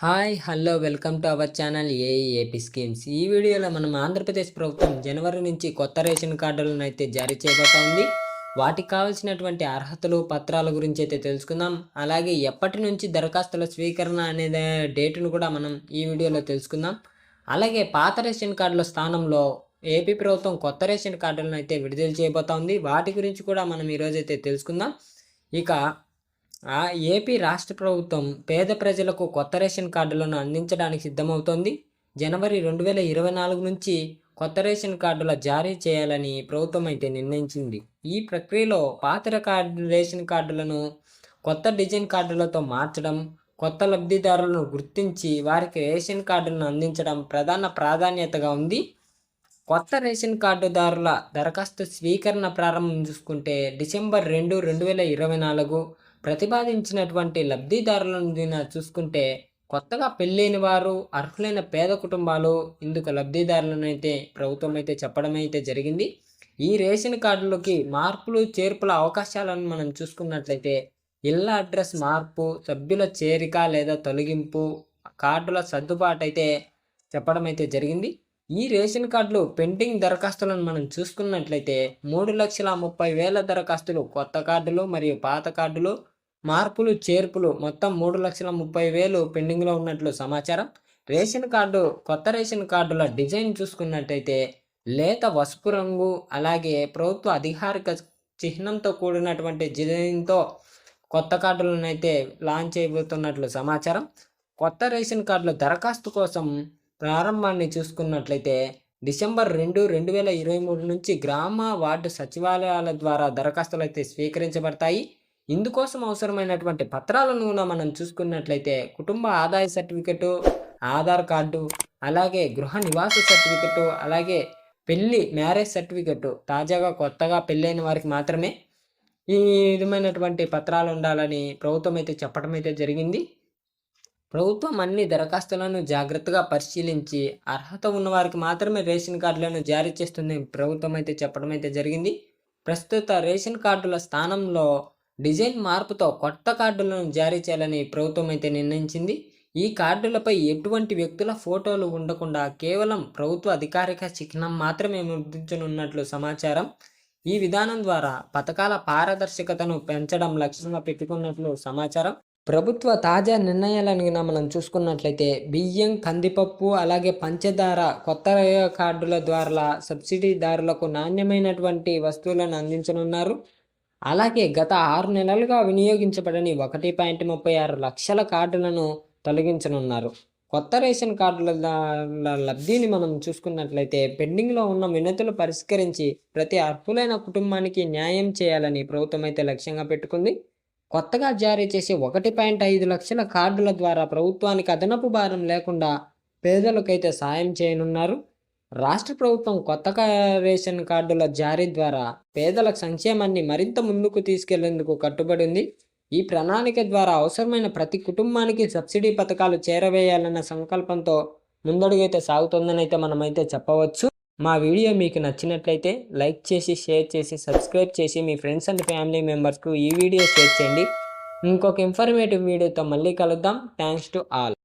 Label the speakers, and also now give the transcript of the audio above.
Speaker 1: Hi hello welcome to our channel AAP schemes. ఈ వీడియోలో మనం ఆంధ్రప్రదేశ్ ప్రభుత్వం జనవరి నుంచి కొత్త రేషన్ కార్డులను అయితే జారీ చేయబోతోంది వాటికి కావాల్సినటువంటి అర్హతలు పత్రాల గురించి అయితే తెలుసుకుందాం. అలాగే ఎప్పటి నుంచి దరఖాస్తుల స్వీకరణ అనే డేటును కూడా మనం ఈ వీడియోలో తెలుసుకుందాం. అలాగే పాత రేషన్ కార్డుల స్థానంలో ఏపీ ప్రభుత్వం కొత్త రేషన్ కార్డులను అయితే విడుదల చేయబోతోంది వాటి గురించి కూడా మనం ఈరోజైతే తెలుసుకుందాం. ఇక ఏపీ రాష్ట్ర ప్రభుత్వం పేద ప్రజలకు కొత్త రేషన్ కార్డులను అందించడానికి సిద్ధమవుతోంది. జనవరి రెండు వేల ఇరవై నాలుగు నుంచి కొత్త రేషన్ కార్డుల జారీ చేయాలని ప్రభుత్వం అయితే నిర్ణయించింది. ఈ ప్రక్రియలో పాత కార్డు రేషన్ కార్డులను కొత్త డిజైన్ కార్డులతో మార్చడం కొత్త లబ్ధిదారులను గుర్తించి వారికి రేషన్ కార్డులను అందించడం ప్రధాన ప్రాధాన్యతగా ఉంది. కొత్త రేషన్ కార్డుదారుల దరఖాస్తు స్వీకరణ ప్రారంభం చూసుకుంటే డిసెంబర్ రెండు రెండు వేల ఇరవై నాలుగు ప్రతిపాదించినటువంటి లబ్ధిదారులను చూసుకుంటే కొత్తగా పెళ్ళైన వారు అర్హులైన పేద కుటుంబాలు ఇందుకు లబ్ధిదారులను అయితే ప్రభుత్వం అయితే చెప్పడం అయితే జరిగింది. ఈ రేషన్ కార్డులకి మార్పులు చేర్పుల అవకాశాలను మనం చూసుకున్నట్లయితే ఇళ్ళ అడ్రస్ మార్పు సభ్యుల చేరిక లేదా తొలగింపు కార్డుల సర్దుబాటు అయితే చెప్పడం అయితే జరిగింది. ఈ రేషన్ కార్డులు పెండింగ్ దరఖాస్తులను మనం చూసుకున్నట్లయితే మూడు లక్షల ముప్పై వేల దరఖాస్తులు కొత్త కార్డులు మరియు పాత కార్డులు మార్పులు చేర్పులు. మొత్తం మూడు లక్షల ముప్పై వేలు పెండింగ్లో ఉన్నట్లు సమాచారం. రేషన్ కార్డు కొత్త రేషన్ కార్డుల డిజైన్ చూసుకున్నట్టయితే లేత వసుపు రంగు అలాగే ప్రభుత్వ అధికారిక చిహ్నంతో కూడినటువంటి డిజైన్తో కొత్త కార్డులను అయితే లాంచ్ చేయబోతున్నట్లు సమాచారం. కొత్త రేషన్ కార్డుల దరఖాస్తు కోసం ప్రారంభాన్ని చూసుకున్నట్లయితే డిసెంబర్ రెండు రెండు వేల ఇరవై మూడు నుంచి గ్రామ వార్డు సచివాలయాల ద్వారా దరఖాస్తులు అయితే స్వీకరించబడతాయి. ఇందుకోసం అవసరమైనటువంటి పత్రాలను మనం చూసుకున్నట్లయితే కుటుంబ ఆదాయ సర్టిఫికెటు ఆధార్ కార్డు అలాగే గృహ నివాస సర్టిఫికెటు అలాగే పెళ్ళి మ్యారేజ్ సర్టిఫికెట్ తాజాగా కొత్తగా పెళ్ళైన వారికి మాత్రమే ఈ విధమైనటువంటి పత్రాలు ఉండాలని ప్రభుత్వం అయితే చెప్పడం అయితే జరిగింది. ప్రభుత్వం అన్ని దరఖాస్తులను జాగ్రత్తగా పరిశీలించి అర్హత ఉన్నవారికి మాత్రమే రేషన్ కార్డులను జారీ చేస్తుంది ప్రభుత్వం అయితే చెప్పడం అయితే జరిగింది. ప్రస్తుత రేషన్ కార్డుల స్థానంలో డిజైన్ మార్పుతో కొత్త కార్డులను జారీ చేయాలని ప్రభుత్వం అయితే నిర్ణయించింది. ఈ కార్డులపై ఎటువంటి వ్యక్తుల ఫోటోలు ఉండకుండా కేవలం ప్రభుత్వ అధికారిక చిహ్నం మాత్రమే ముద్రించనున్నట్లు సమాచారం. ఈ విధానం ద్వారా పథకాల పారదర్శకతను పెంచడం లక్ష్యంగా పెట్టుకున్నట్లు సమాచారం. ప్రభుత్వ తాజా నిర్ణయాలను మనం చూసుకున్నట్లయితే బియ్యం కందిపప్పు అలాగే పంచదార కొత్త కార్డుల ద్వారా సబ్సిడీదారులకు నాణ్యమైనటువంటి వస్తువులను అందించనున్నారు. అలాగే గత ఆరు నెలలుగా వినియోగించబడని ఒకటి పాయింట్ ముప్పై ఆరు లక్షల కార్డులను తొలగించనున్నారు. కొత్త రేషన్ కార్డుల లబ్ధిని మనం చూసుకున్నట్లయితే పెండింగ్లో ఉన్న వినతులు పరిష్కరించి ప్రతి అర్హులైన కుటుంబానికి న్యాయం చేయాలని ప్రభుత్వం అయితే లక్ష్యంగా పెట్టుకుంది. కొత్తగా జారీ చేసే ఒకటి పాయింట్ ఐదు లక్షల కార్డుల ద్వారా ప్రభుత్వానికి అదనపు భారం లేకుండా పేదలకైతే సాయం చేయనున్నారు. రాష్ట్ర ప్రభుత్వం కొత్త రేషన్ కార్డుల జారీ ద్వారా పేదల సంక్షేమాన్ని మరింత ముందుకు తీసుకెళ్ళేందుకు కట్టుబడి ఉంది. ఈ ప్రణాళిక ద్వారా అవసరమైన ప్రతి కుటుంబానికి సబ్సిడీ పథకాలు చేరవేయాలన్న సంకల్పంతో ముందడుగైతే సాగుతుందని అయితే మనమైతే చెప్పవచ్చు. మా వీడియో మీకు నచ్చినట్లయితే లైక్ చేసి షేర్ చేసి సబ్స్క్రైబ్ చేసి మీ ఫ్రెండ్స్ అండ్ ఫ్యామిలీ మెంబర్స్కు ఈ వీడియో షేర్ చేయండి. ఇంకొక ఇన్ఫర్మేటివ్ వీడియోతో మళ్ళీ కలుద్దాం. Thanks to all.